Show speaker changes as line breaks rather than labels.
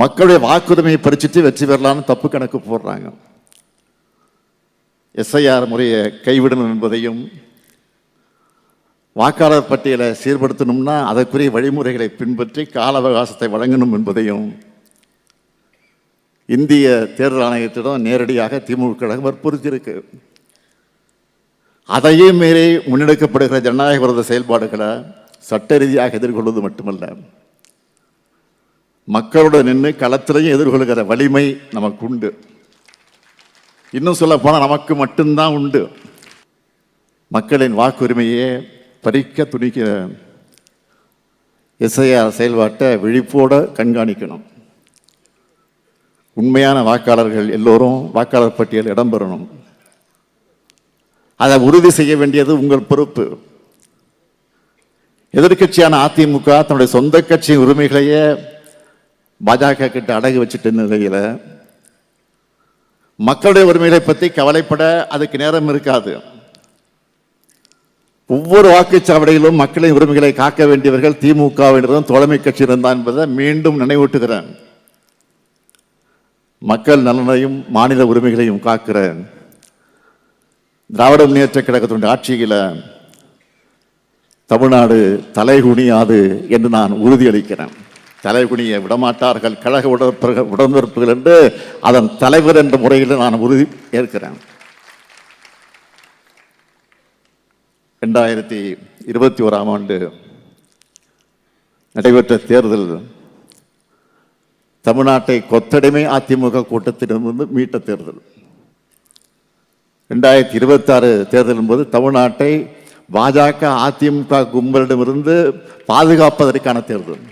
மக்களுடைய வாக்குரிமையை பறிச்சுட்டு வெற்றி பெறலாம்னு தப்பு கணக்கு போடுறாங்க. எஸ்ஐஆர் முறையை கைவிடணும் என்பதையும் வாக்காளர் பட்டியலை சீர்படுத்தணும்னா அதற்குரிய வழிமுறைகளை பின்பற்றி கால அவகாசத்தை வழங்கணும் என்பதையும் இந்திய தேர்தல் ஆணையத்திடம் நேரடியாக திமுக கழகம் வற்புறுத்தியிருக்கு அதையே மீறி முன்னெடுக்கப்படுகிற ஜனநாயக விரோத செயல்பாடுகளை சட்ட ரீதியாக எதிர்கொள்வது மட்டுமல்ல. மக்களோட நின்று களத்திலையும் எதிர்கொள்கிற வலிமை நமக்கு உண்டு இன்னும் சொல்ல போனால் நமக்கு மட்டும்தான் உண்டு. மக்களின் வாக்குரிமையே பறிக்க துணிக்கிற எஸ்ஐஆர் செயல்பாட்டை விழிப்போடு கண்காணிக்கணும். உண்மையான வாக்காளர்கள் எல்லோரும் வாக்காளர் பட்டியல் இடம்பெறணும் அதை உறுதி செய்ய வேண்டியது உங்கள் பொறுப்பு. எதிர்க்கட்சியான அதிமுக தன்னுடைய சொந்த கட்சி உரிமைகளையே பாஜக கிட்ட அடகு வச்சுட்டு நிலையில் மக்களுடைய உரிமைகளை பற்றி கவலைப்பட அதுக்கு நேரம் இருக்காது. ஒவ்வொரு வாக்குச்சாவடியிலும் மக்களின் உரிமைகளை காக்க வேண்டியவர்கள் திமுகவினரும் தோழமை கட்சியினர் என்பதை மீண்டும் நினைவூட்டுகிறேன். மக்கள் நலனையும் மாநில உரிமைகளையும் காக்கிற திராவிட முன்னேற்ற கழகத்தினுடைய ஆட்சியில் தமிழ்நாடு தலைகுனியாது என்று நான் உறுதியளிக்கிறேன். தலைகுனிய விடமாட்டார்கள் கழக உடற்பர்கள் உடன்பிறப்புகள் என்று அதன் தலைவர் என்ற முறையில் நான் உறுதி ஏற்கிறேன். ரெண்டாயிரத்தி இருபத்தி ஓராம் ஆண்டு நடைபெற்ற தேர்தல் தமிழ்நாட்டை கொத்தடிமை அதிமுக கூட்டத்திலிருந்து மீட்ட தேர்தல். ரெண்டாயிரத்தி இருபத்தாறு தேர்தலின் போது தமிழ்நாட்டை பாஜக அதிமுக கும்பலிடமிருந்து பாதுகாப்பதற்கான தேர்தல்.